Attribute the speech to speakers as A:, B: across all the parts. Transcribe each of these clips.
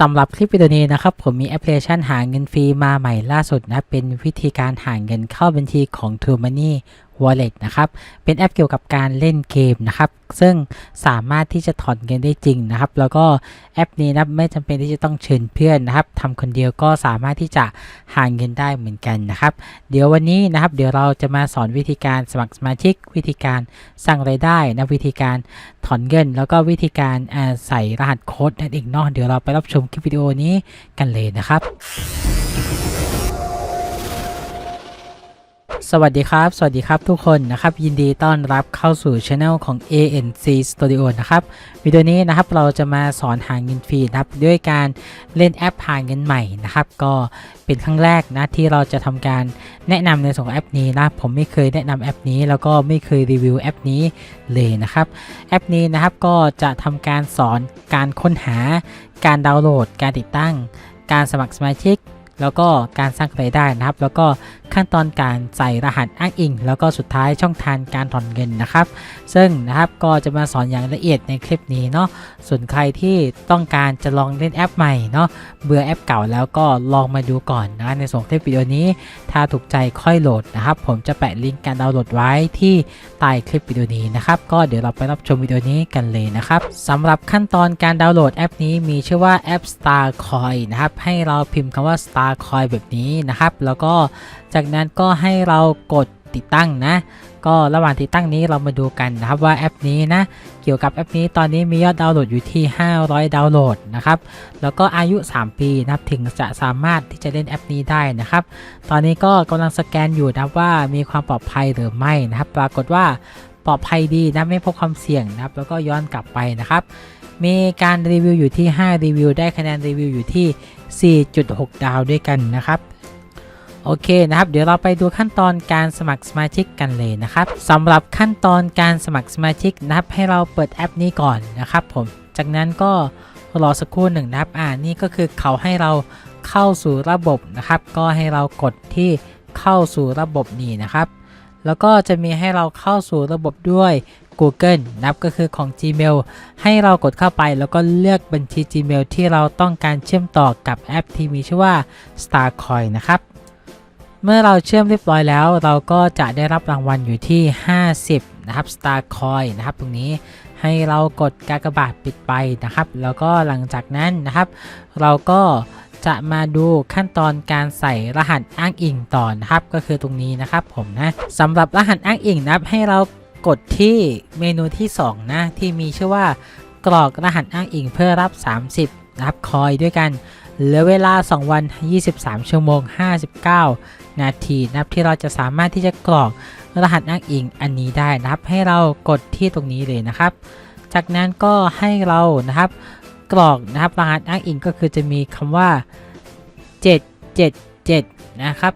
A: สำหรับคลิปวิดีโอนี้นะครับผมมีแอปพลิเคชันหาเงินฟรีมาใหม่ล่าสุดนะเป็นวิธีการหาเงินเข้าบัญชีของ True Money Wallet นะครับ เป็นแอปเกี่ยวกับการเล่นเกมนะครับ ซึ่งสามารถที่จะถอนเงินได้จริงนะครับ แล้วก็แอปนี้นะไม่จำเป็นที่จะต้องเชิญเพื่อนนะครับทำคนเดียวก็สามารถที่จะหาเงินได้เหมือนกันนะครับ เดี๋ยววันนี้นะครับ เดี๋ยวเราจะมาสอนวิธีการสมัครสมาชิก วิธีการสร้างรายได้นะวิธีการถอนเงิน แล้วก็วิธีการาใส่รหัสโค้ดนั่นเองเนาะเดี๋ยวเราไปรับชมคลิปวิดีโอนี้กันเลยนะครับ สวัสดีครับ สวัสดีครับทุกคนนะครับ ยินดีต้อนรับเข้าสู่ช anel ของ ANC Studio นะครับ วิดีโอนี้นะครับเราจะมาสอนหาเงินฟรีนะครับ ด้วยการเล่นแอปหาเงินใหม่นะครับ ก็เป็นครั้งแรกนะที่เราจะทำการแนะนำในส่วนของแอปนี้นะ ผมไม่เคยแนะนำแอปนี้ แล้วก็ไม่เคยรีวิวแอปนี้เลยนะครับ แอปนี้นะครับก็จะทำการสอนการค้นหา การดาวน์โหลด การติดตั้ง การสมัครสมาชิก แล้วก็การสร้างรายได้นะครับ แล้วก็ขั้นตอนการใส่รหัสอ้างอิง แล้วก็สุดท้ายช่องทางการถอนเงินนะครับ ซึ่งนะครับก็จะมาสอนอย่างละเอียดในคลิปนี้เนาะส่วนใครที่ต้องการจะลองเล่นแอปใหม่เนาะเบื่อแอปเก่าแล้วก็ลองมาดูก่อนนะในส่วนคลิปวิดีโอนี้ ถ้าถูกใจค่อยโหลดนะครับ ผมจะแปะลิงก์การดาวน์โหลดไว้ที่ใต้คลิปวิดีโอนี้นะครับก็เดี๋ยวเราไปรับชมวิดีโอนี้กันเลยนะครับสำหรับขั้นตอนการดาวน์โหลดแอปนี้มีชื่อว่าแอป Starcoin นะครับให้เราพิมพ์คำว่า Starcoin แบบนี้นะครับแล้วก็ จากนั้นก็ให้เรากดติดตั้งนะ ก็ระหว่างติดตั้งนี้เรามาดูกันนะครับว่าแอปนี้นะ เกี่ยวกับแอปนี้ตอนนี้มียอดดาวน์โหลดอยู่ที่ 500 ดาวน์โหลดนะครับ แล้วก็อายุ 3 ปีนะครับถึงจะสามารถที่จะเล่นแอปนี้ได้นะครับ ตอนนี้ก็กำลังสแกนอยู่นะว่ามีความปลอดภัยหรือไม่นะครับ ปรากฏว่าปลอดภัยดีนะไม่พบความเสี่ยงนะครับ แล้วก็ย้อนกลับไปนะครับมีการรีวิวอยู่ที่ 5 รีวิว ได้คะแนนรีวิวอยู่ที่ 4.6 ดาวด้วยกันนะครับ โอเคนะครับ เดี๋ยวเราไปดูขั้นตอนการสมัครสมาชิกกันเลยนะครับสำหรับขั้นตอนการสมัครสมาชิกนะครับ ให้เราเปิดแอปนี้ก่อนนะครับ ผมจากนั้นก็รอสักครู่หนึ่งนะครับ อ่านี่ก็คือเขาให้เราเข้าสู่ระบบนะครับ ก็ให้เรากดที่เข้าสู่ระบบนี้นะครับ แล้วก็จะมีให้เราเข้าสู่ระบบด้วย Google นะครับก็คือของ Gmail ให้เรากดเข้าไปแล้วก็เลือกบัญชี Gmail ที่เราต้องการเชื่อมต่อกับแอปที่มีชื่อว่า Starcoin นะครับ เมื่อเราเชื่อมเรียบร้อยแล้ว เราก็จะได้รับรางวัลอยู่ที่ 50 นะครับ Starcoin นะครับตรงนี้ให้เรากดกากบาทปิดไปนะครับ แล้วก็หลังจากนั้นนะครับ เราก็จะมาดูขั้นตอนการใส่รหัสอ้างอิงต่อนะครับ ก็คือตรงนี้นะครับผมนะสำหรับรหัสอ้างอิงนะครับ ให้เรากดที่เมนูที่ 2 นะ ที่มีชื่อว่ากรอกรหัสอ้างอิงเพื่อรับ 30 นะครับคอยด้วยกัน เหลือเวลา 2 วัน 23 ชั่วโมง 59 นาทีนะครับที่เราจะสามารถที่จะกรอกรหัสอ้างอิงอันนี้ได้นะครับ ให้เรากดที่ตรงนี้เลยนะครับ จากนั้นก็ให้เรานะครับกรอกนะครับรหัสอ้างอิงก็คือจะมีคำว่า 777 นะครับ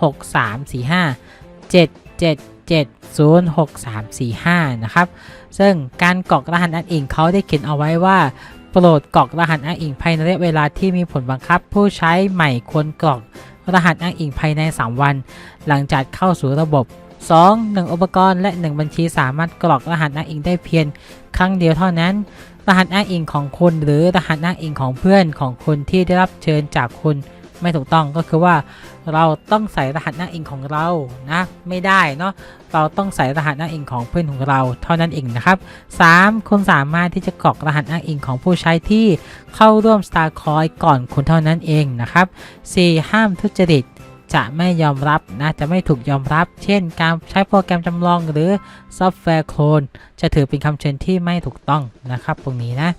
A: 06345 777 06345 นะครับ ซึ่งการกรอกรหัสอ้างอิงเขาได้เขียนเอาไว้ว่า ปรดกรอกรหัสอ้างอิงภายในระยะเวลาที่มีผลบังคับ ผู้ใช้ใหม่ควรกรอกรหัสอ้างอิงภายใน 3 วัน หลังจากเข้าสู่ระบบ 2. 1อุปกรณ์และ 1 บัญชีสามารถกรอกรหัสอ้างอิงได้เพียงครั้งเดียวเท่านั้น รหัสอ้างอิงของคุณหรือรหัสอ้างอิงของเพื่อนของคุณที่ได้รับเชิญจากคุณ ไม่ถูกต้องก็คือว่าเราต้องใส่รหัสอ้างอิงของเรานะไม่ได้เนาะเราต้องใส่รหัสอ้างอิงของเพื่อนของเราเท่านั้นเองนะครับ 3. คุณสามารถที่จะกรอกรหัสอ้างอิงของผู้ใช้ที่เข้าร่วม Starcoin ก่อนคุณเท่านั้นเองนะครับ 4. ห้ามทุจริตจะไม่ยอมรับนะจะไม่ถูกยอมรับ เช่น การใช้โปรแกรมจำลองหรือซอฟต์แวร์โคลนจะถือเป็นคำเชิญที่ไม่ถูกต้องนะครับตรงนี้นะ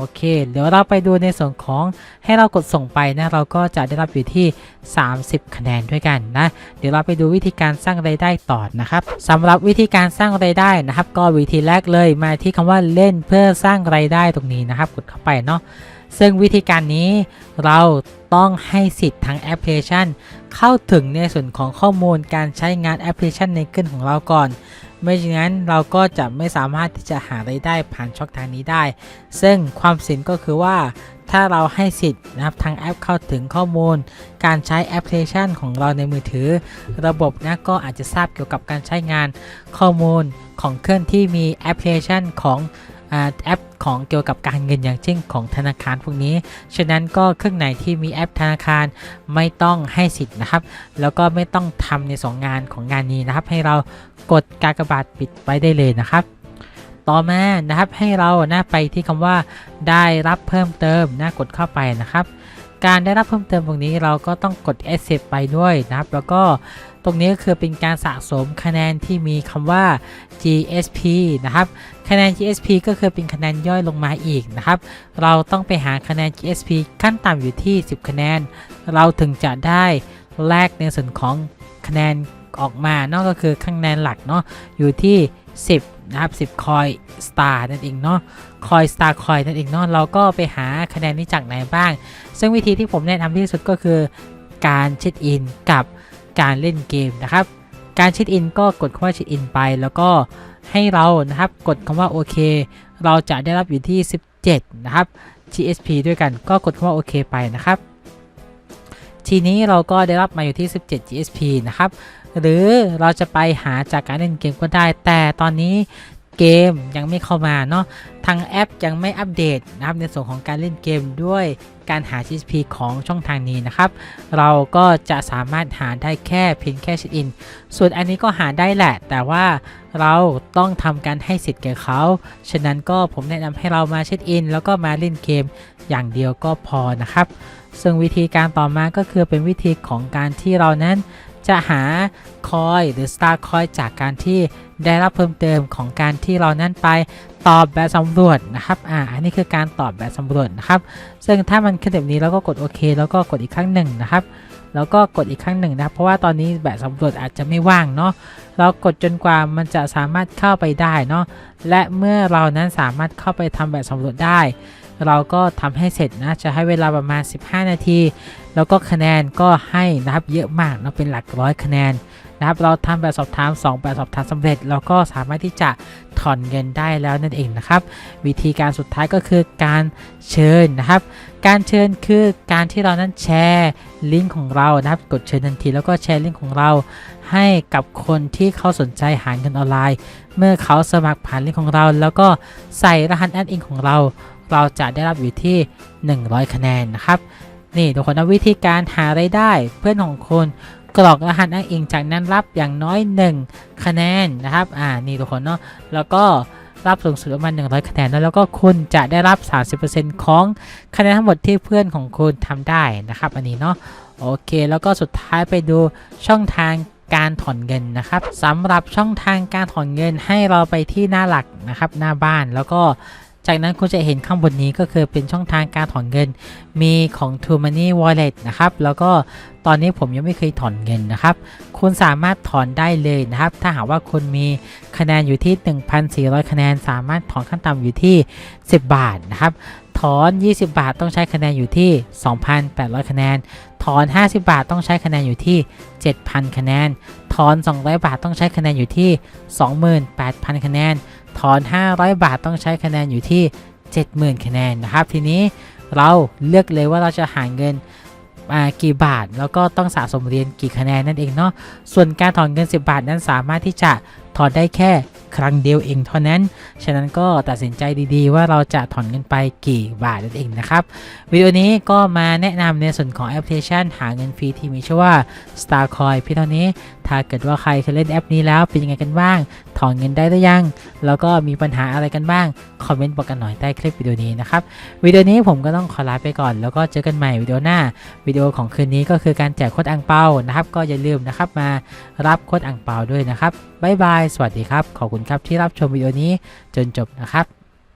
A: โอเค เดี๋ยวเราไปดูในส่วนของให้เรากดส่งไปนะ เราก็จะได้รับอยู่ที่ 30 คะแนนด้วยกันนะ เดี๋ยวเราไปดูวิธีการสร้างรายได้ต่อนะครับสำหรับวิธีการสร้างรายได้นะครับ ก็วิธีแรกเลยมาที่คำว่าเล่นเพื่อสร้างรายได้ตรงนี้นะครับ กดเข้าไปเนาะซึ่งวิธีการนี้เราต้องให้สิทธิ์ทางแอปพลิเคชัน เข้าถึงในส่วนของข้อมูลการใช้งานแอปพลิเคชันในเครื่องของเราก่อน ไม่เช่นั้นเราก็จะไม่สามารถที่จะหารายได้ผ่านช่องทางนี้ได้ ซึ่งความเสี่ยงก็คือว่า ถ้าเราให้สิทธิ์นะครับทางแอปเข้าถึงข้อมูล การใช้แอปพลิเคชันของเราในมือถือ ระบบนะก็อาจจะทราบเกี่ยวกับการใช้งานข้อมูลของเครื่องที่มีแอปพลิเคชันของอแอป ของเกี่ยวกับการเงินอย่างเช่นของธนาคารพวกนี้ ฉะนั้นก็เครื่องไหนที่มีแอปธนาคารไม่ต้องให้สิทธิ์นะครับ แล้วก็ไม่ต้องทำในสองงานของงานนี้นะครับ ให้เรากดกากบาทปิดไว้ได้เลยนะครับต่อมานะครับให้เราหน้าไปที่คำว่าได้รับเพิ่มเติมหน้ากดเข้าไปนะครับ การได้รับเพิ่มเติมตรงนี้เราก็ต้องกด accept ไปด้วยนะครับ แล้วก็ รงนี้ก็คือเป็นการสะสมคะแนนที่มีคำว่า GSP นะครับ คะแนน GSP ก็คือเป็นคะแนนย่อยลงมาอีกนะครับ เราต้องไปหาคะแนน GSP ขั้นต่ำอยู่ที่ 10 คะแนน เราถึงจะได้แลกในส่วนของคะแนนออกมาเนาะก็คือคะแนนหลักเนาะอยู่ที่ 10 นะครับ 10 คอยสตาร์นั่นเองเนาะคอยสตาร์คอยนั่นเองเนาะเราก็ไปหาคะแนนนี้จากไหนบ้าง ซึ่งวิธีที่ผมแนะนำที่สุดก็คือการเช็คอินกับ การเล่นเกมนะครับ การเช็คอินก็กดคำว่าเช็คอินไปแล้วก็ให้เรานะครับกดคำว่าโอเคเราจะได้รับอยู่ที่ 17 นะครับ GSP ด้วยกันก็กดคำว่าโอเคไปนะครับ ทีนี้เราก็ได้รับมาอยู่ที่ 17 GSP นะครับ หรือเราจะไปหาจากการเล่นเกมก็ได้ แต่ตอนนี้ เกมยังไม่เข้ามาเนาะทางแอปยังไม่อัปเดตนะครับในส่วนของการเล่นเกมด้วยการหา GSP ของช่องทางนี้นะครับ เราก็จะสามารถหาได้แค่เพียงแค่เช็คอิน ส่วนอันนี้ก็หาได้แหละ แต่ว่าเราต้องทำการให้สิทธิ์แก่เขา ฉะนั้นก็ผมแนะนำให้เรามาเช็คอิน แล้วก็มาเล่นเกมอย่างเดียวก็พอนะครับ ซึ่งวิธีการต่อมาก็คือเป็นวิธีของการที่เรานั้น จะหาคอยหรือ Star คอยจากการที่ได้รับเพิ่มเติมของการที่เรานั้นไปตอบแบบสำรวจนะครับอ่าอันนี้คือการตอบแบบสำรวจนะครับ ซึ่งถ้ามันขึ้นแบบนี้เราก็กดโอเคแล้วก็กดอีกครั้งหนึ่งนะครับ แล้วก็กดอีกครั้งหนึ่งนะครับ เพราะว่าตอนนี้แบบสำรวจอาจจะไม่ว่างเนาะเรากดจนกว่ามันจะสามารถเข้าไปได้เนาะและเมื่อเรานั้นสามารถเข้าไปทำแบบสำรวจได้ เราก็ทำให้เสร็จนะจะให้เวลาประมาณ 15 นาที แล้วก็คะแนนก็ให้นะครับเยอะมากเนาเป็นหลักร้อยคะแนนนะครับเราทำแบบสอบถาม2แบบสอบถามสำเร็จเราก็สามารถที่จะถอนเงินได้แล้วนั่นเองนะครับ วิธีการสุดท้ายก็คือการเชิญนะครับ การเชิญคือการที่เรานั้นแชร์ลิงก์ของเรานะครับ กดเชิญทันทีแล้วก็แชร์ลิงก์ของเราให้กับคนที่เขาสนใจหาเงินออนไลน์ เมื่อเขาสมัครผ่านลิงก์ของเรา แล้วก็ใส่รหัสแอดอินของเรา เราจะได้รับอยู่ที่ 100 คะแนนนะครับนี่ทุกคนนะวิธีการหารายได้เพื่อนของคุณกรอกรหัสอ้างอิงจากนั้นรับอย่างน้อย 1 คะแนนนะครับอ่านี่ทุกคนเนาะแล้วก็รับสูงสุดประมาณ100 คะแนนแล้วแล้วก็คุณจะได้รับ 30%ของคะแนนทั้งหมดที่เพื่อนของคุณทำได้นะครับ อันนี้เนาะโอเค แล้วก็สุดท้ายไปดูช่องทางการถอนเงินนะครับสำหรับช่องทางการถอนเงินให้เราไปที่หน้าหลักนะครับหน้าบ้านแล้วก็ จากนั้นคุณจะเห็นข้างบนนี้ก็คือเป็นช่องทางการถอนเงิน มีของ True Money Wallet นะครับ แล้วก็ตอนนี้ผมยังไม่เคยถอนเงินนะครับ คุณสามารถถอนได้เลยนะครับ ถ้าหากว่าคุณมีคะแนนอยู่ที่ 1,400 คะแนน สามารถถอนขั้นต่ำอยู่ที่ 10 บาทนะครับถอน 20 บาทต้องใช้คะแนนอยู่ที่ 2,800 คะแนน ถอน 50 บาทต้องใช้คะแนนอยู่ที่ 7,000 คะแนน ถอน 200 บาทต้องใช้คะแนนอยู่ที่ 28,000 คะแนน ถอน 500 บาทต้องใช้คะแนนอยู่ที่ 70,000 คะแนนนะครับ ทีนี้เราเลือกเลยว่าเราจะหาเงินกี่บาท แล้วก็ต้องสะสมเรียญกี่คะแนนนั่นเองเนาะส่วนการถอนเงิน 10 บาทนั้นสามารถที่จะถอนได้แค่ครั้งเดียวเองเท่านั้น ฉะนั้นก็ตัดสินใจดีๆ ว่าเราจะถอนเงินไปกี่บาทนั่นเองนะครับ วิดีโอนี้ก็มาแนะนำในส่วนของแอปพลิเคชันหาเงินฟรีที่มีชื่อว่า Starcoin เพียงเท่านี้ ถ้าเกิดว่าใครเคยเล่นแอปนี้แล้วเป็นยังไงกันบ้าง ถอนเงินได้หรือยัง แล้วก็มีปัญหาอะไรกันบ้าง คอมเมนต์บอกกันหน่อยใต้คลิปวิดีโอนี้นะครับ วิดีโอนี้ผมก็ต้องขอลาไปก่อน แล้วก็เจอกันใหม่วิดีโอหน้า วิดีโอของคืนนี้ก็คือการแจกโค้ดอังเปานะครับ ก็อย่าลืมนะครับมารับโค้ดอังเปาด้วยนะครับบ๊ายบาย สวัสดีครับ ขอบคุณครับที่รับชมวิดีโอนี้จนจบนะครับ